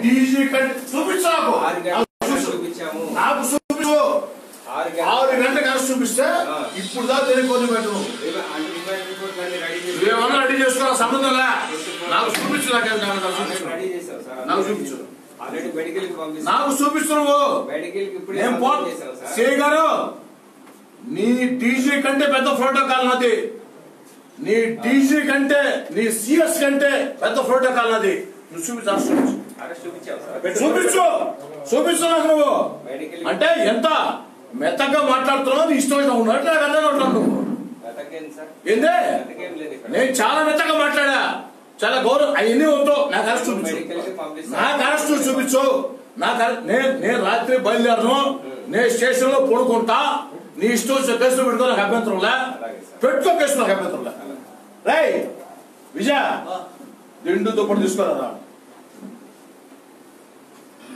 DG కంటే చూపించు నాకు చూపించు. ఆరు గంటలకు. కలిసి చూపిస్తే. ఇప్పుడు దాకా తెలియ కొన్ని పెట్టను రిమ- అంటే రిమైండ్ రిపోర్ట్ అన్ని రెడీ చేసుకో సంబంధం నాకు చూపించు నాకు నాకు నాకు చూపించు. నాకు గారు నీ డీజీ కంటే పెద్ద ప్రోటోకాల్ నాది. నీ డీజీ కంటే నీ సిఎస్ కంటే పెద్ద ప్రోటోకాల్ నాది. నువ్వు చూపించు చూపించు. నాకు నువ్వు. అంటే ఎంత మెత్తగా మాట్లాడుతున్నావు నీ ఇష్టం వచ్చిన ఉన్నట్టు నాకు అర్థం అవుతున్నావు నువ్వు. ఏందే? నేను చాలా మెత్తగా మాట్లాడా? చాలా గౌరవం. అవన్నీ వద్దు. నాకు అరెస్ట్ చూపించు. నాకు అరెస్ట్ చూపించు. నాకు నేను నేను రాత్రి బయలుదేరను. నేను స్టేషన్లో పడుకుంటా. నీ ఇష్టం వచ్చిన కేసులు పెట్టుకో నాకు అభ్యంతరంలే. పెట్టుకో కేసు నాకు అభ్యంతరంలే రై విజయ. దిండు దుప్పటి తీసుకోరా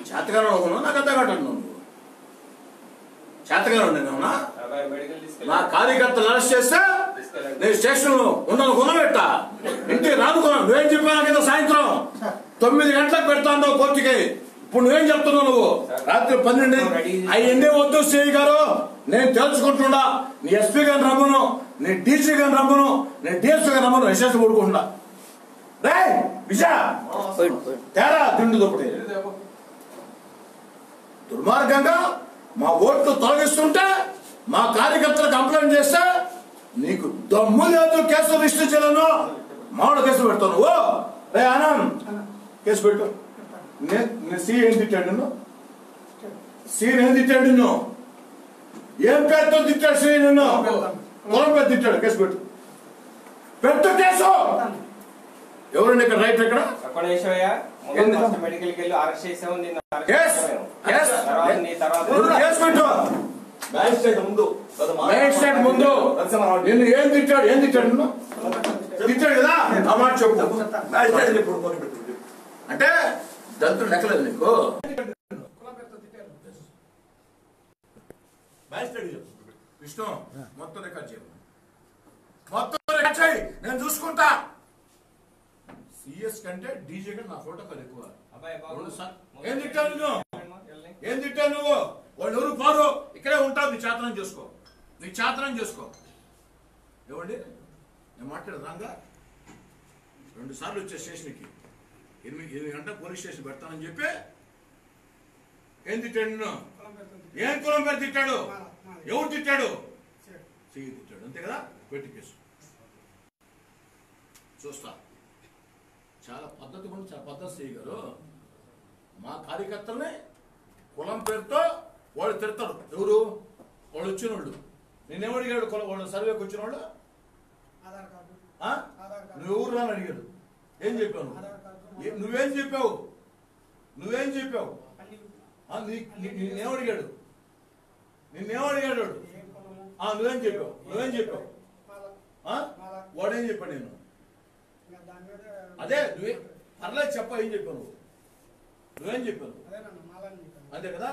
చేతగానే ఉన్నావు? నాకు అంతగా నువ్వు. చేతగానే ఉండేనా అబ్బాయి మెడికల్ నా కార్యకర్తలు అరెస్ట్ చేస్తే నేను స్టేషన్లో ఉండను కొనబెట్ట. ఇంటికి రానుకున్నాను నువ్వేం చెప్పాను కింద సాయంత్రం. తొమ్మిది గంటలకు పెడతాను కోర్టుకి. ఇప్పుడు నువ్వేం చెప్తున్నావు నువ్వు? రాత్రి పన్నెండు అవన్నీ వద్దు సిఐ గారు? నేను తెలుసుకుంటున్నా నీ ఎస్పీ గారిని రమ్మను. నీ డీసీ గారిని రమ్మను. నేను డిఎస్పీ గారిని రమ్మను. ఎస్ఎస్ కొడుకుంటున్నా. రే తేరా దిండు దొప్పటి దుర్మార్గంగా మా ఓట్లు తొలగిస్తుంటే మా కార్యకర్తలు కంప్లైంట్ చేస్తే నీకు దమ్ము లేదు కేసు రిజిస్టర్ చేయలేను. మామూలు కేసు పెడతాను. ఓ! రే ఆనంద్ కేసు పెట్టు సీ ఏం తిట్టాడు నిన్ను? సీ ఏం తిట్టాడు నిన్ను? ఏం పేరుతో తిట్టాడు సీ నిన్ను? పేరు తిట్టాడు. కేసు పెట్టు. పెట్టు కేసు! ఎవరండి ఇక్కడ రైట్ ఇక్కడ? వెళ్ళి అరెస్ట్ చేసాము మ్యాజిస్ట్రేట్ ముందు. మ్యాజిస్ట్రేట్ ముందు. నిన్ను ఏం తిట్టాడు? ఏం తిట్టాడు నిన్ను? తిట్టాడు కదా? ఆ మాట చెప్పు. మ్యాజిస్ట్రేట్ ఇప్పుడు అంటే లెక్కలేదు నీకు. విష్ణు మొత్తం రికార్డ్ చేయ. మొత్తం రికార్డ్ చేయి. నేను చూసుకుంటా. సిఎస్ కంటే డీజే కంటే నా ఫోటో కాదు ఎక్కువ. ఏం తిట్టావు నువ్వు. ఏం తిట్టావు నువ్వు? వాళ్ళు ఎవరు పారు ఇక్కడే ఉంటావు నీ చేతనం చేసుకో. నీ చేతనం చేసుకో. ఏమండి? నేను మాట్లాడదు రాంగా? రెండు సార్లు వచ్చే స్టేషన్కి. ఎనిమిది ఎనిమిది గంటల పోలీస్ స్టేషన్ పెడతానని చెప్పి ఏం తిట్టాడు నిన్ను? ఏం కులం పేరు తిట్టాడు? ఎవరు తిట్టాడు? చెయ్యి తిట్టాడు. అంతే కదా? పెట్టి కేసు. చూస్తా. చాలా పద్ధతి కూడా చాలా పద్ధతి చేయగారు మా కార్యకర్తల్ని కులం పేరుతో వాళ్ళు తిడతారు. ఎవరు? వాళ్ళు వచ్చిన వాళ్ళు నేనేం అడిగాడు? కులం వాళ్ళ సర్వేకి వచ్చిన వాళ్ళు నువ్వు ఎవరు అని అడిగాడు. ఏం చెప్పావు నువ్వు? చెప్పావు? నువ్వేం చెప్పావు? అన్ని ఆ, నీ- నీ- నిన్నేం అడిగాడు? నిన్నేం అడిగాడు? నువ్వేం చెప్పావు? నువ్వేం చెప్పావు? వాడేం చెప్పాడు నేను అదే నువ్వే పర్లేదు చెప్ప ఏం చెప్పావు నువ్వు చెప్పాను అంతే కదా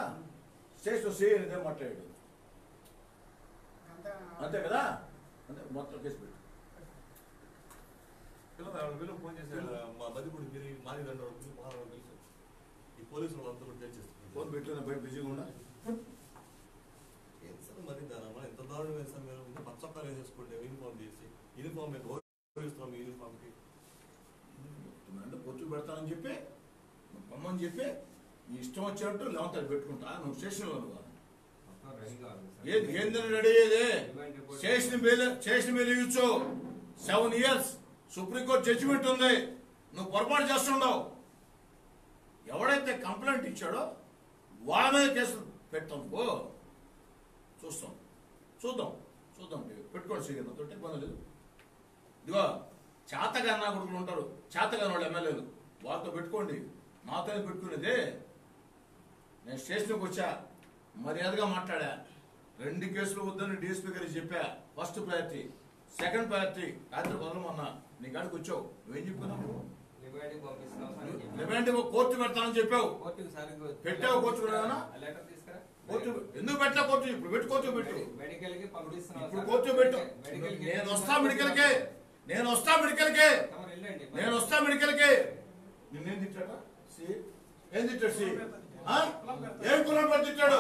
స్టేషన్ సే ఇదే మాట్లాడాడు అంతా కదా అంతే మొత్తం కేసు పెట్టు ఫోన్ చేశారు మా మాది ఈ పోలీసులు వాళ్ళంతా కూడా చేసేస్తారు ఫోన్ పెట్టు బయట బిజీగా ఉన్నా ఏం సార్ మరి దానమ్మా ఎంత దారుణం వేస్తాం మీరు పచ్చొక్కాలు వేసేసుకుంటే యూనిఫామ్ చేసి యూనిఫామ్ గౌరవిస్తున్నాం ఈ యూనిఫామ్కి పొత్తు పెడతానని చెప్పి నువ్వు పొమ్మని చెప్పి నీ ఇష్టం వచ్చినట్టు లేవంతా పెట్టుకుంటా. నువ్వు స్టేషన్లో నువ్వు. ఏది ఏందని రెడీ అయ్యేది స్టేషన్ మీద స్టేషన్ మీద ఇవ్వచ్చు. సెవెన్ ఇయర్స్ సుప్రీంకోర్టు జడ్జిమెంట్ ఉంది. నువ్వు పొరపాటు చేస్తుండవు. ఎవడైతే కంప్లైంట్ ఇచ్చాడో వాళ్ళ మీద కేసు పెట్టాం పో. చూస్తాం. చూద్దాం. చూద్దాం. పెట్టుకోండి శ్రీగంధ తోటి ఇబ్బంది లేదు. ఇదిగో చేతగా నా కొడుకులు ఉంటారు. చేతగాని వాళ్ళు ఎమ్మెల్యేలు. వాళ్ళతో పెట్టుకోండి. నాతోనే పెట్టుకునేదే నేను స్టేషన్కి వచ్చా. మర్యాదగా మాట్లాడా. రెండు కేసులు వద్దని డిఎస్పీ గారికి చెప్పా. ఫస్ట్ ప్రయారిటీ సెకండ్ ప్రయారిటీ రాత్రి వదలమన్నా నీ కాడికి వచ్చావు. నువ్వేం చెప్పుకున్నావు? కోర్టు పెడతానని చెప్పావు. పెట్టావా తీసుకురా. కోర్టు ఎందుకు పెట్టా కోర్టు? ఇప్పుడు పెట్టు కోర్టు పెట్టు. మెడికల్ ఇప్పుడు. కోర్టు పెట్టు. నేను వస్తా మెడికల్కే నేను వస్తా మెడికల్కే. నేను వస్తా మెడికల్కే. నిన్నేం తిట్టాడా? సి. ఏం తిట్టాడు సి? ఏం కులం పేరు తిట్టాడు?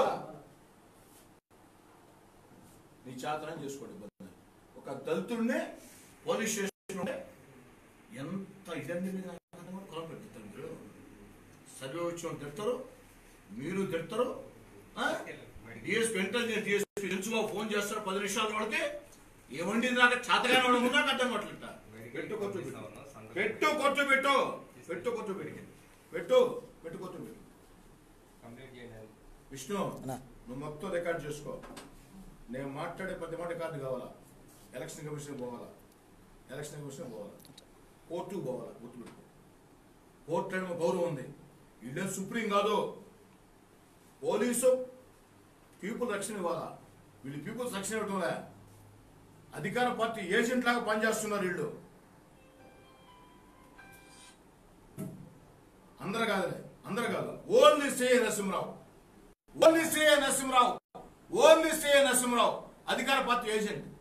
నీ చాతనం చేసుకోండి ఇబ్బంది. ఒక దళితుడిని పోలీస్ స్టేషన్ ఎంత ఇదండి కాదు. కులం పెడతారు మీరు వచ్చిన తిడతారు మీరు తిడతారు డిఎస్పీ ఇంటెలిజెన్స్ డిఎస్పీ తెలుసుకో ఫోన్ చేస్తారు పది నిమిషాల వాడికి ఏమండి నాకు చేతగానే వాడు నాకు అర్థం కావట్లేట పెట్టు కొట్టు పెట్టు. పెట్టు కొట్టు పెట్టు. పెట్టు కొట్టు పెట్టు. పెట్టు పెట్టు కొట్టు పెట్టు. కంప్లీట్ చేయండి. విష్ణు నువ్వు మొత్తం రికార్డ్ చేసుకో. నేను మాట్లాడే ప్రతి మాట రికార్డు కావాలా? ఎలక్షన్ కమిషన్ పోవాలా? ఎలక్షన్ కమిషన్ పోవాలా? కోర్టు పోవాలా? గుర్తుపెట్టుకో కోర్టు అంటే గౌరవం ఉంది. ఇదే సుప్రీం కాదు. పోలీసు పీపుల్ రక్షణ ఇవ్వాలా? వీళ్ళు పీపుల్స్ రక్షణ ఇవ్వటంలే అధికార పార్టీ ఏజెంట్ లాగా పనిచేస్తున్నారు వీళ్ళు. అందరు కాదులే అందరు కాదు. Only Shri Narasimharao. Only Shri Narasimharao. Only Shri Narasimharao. అధికార పార్టీ ఏజెంట్.